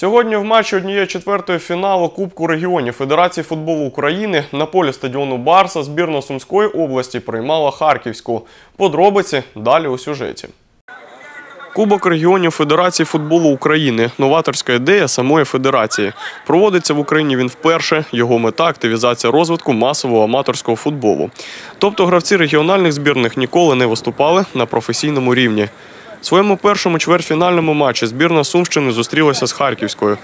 Сьогодні в матчі однієї четвертої фіналу Кубку регіонів Федерації футболу України на полі стадіону Барса збірна Сумської області приймала Харківську. Подробиці далі у сюжеті. Кубок регіонів Федерації футболу України новаторська ідея самої федерації. Проводиться в Україні він вперше. Його мета активізація розвитку масового аматорського футболу. Тобто гравці регіональних збірних ніколи не виступали на професійному рівні. В своєму першому чвертьфінальному матчі збірна Сумщини зустрілася з Харківською.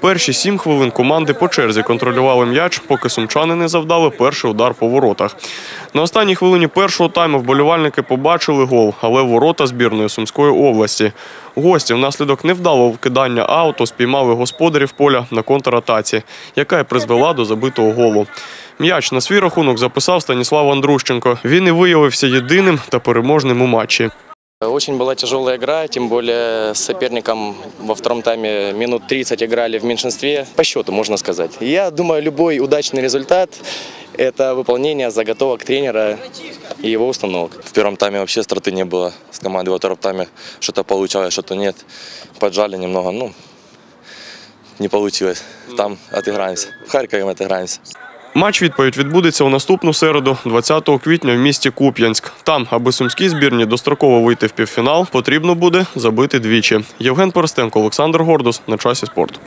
Перші сім хвилин команди по черзі контролювали м'яч, поки сумчани не завдали перший удар по воротах. На останній хвилині першого тайму вболівальники побачили гол, але ворота збірної Сумської області. Гості внаслідок невдалого вкидання ауто спіймали господарів поля на контратаці, яка й призвела до забитого голу. М'яч на свій рахунок записав Станіслав Андрущенко. Він і виявився єдиним та переможним у матчі. Очень была тяжелая игра, тем более с соперником во втором тайме минут 30 играли в меньшинстве, по счету можно сказать. Я думаю, любой удачный результат – это выполнение заготовок тренера и его установок. В первом тайме вообще страты не было с командой. Во втором тайме что-то получалось, что-то нет. Поджали немного, ну, не получилось. Там отыграемся. В Харькове мы отыграемся. Матч відповідь відбудеться у наступну середу, 20 квітня в місті Куп'янськ. Там, аби сумській збірні достроково вийти в півфінал, потрібно буде забити двічі. Євген Перестенко, Олександр Гордус на часі спорту.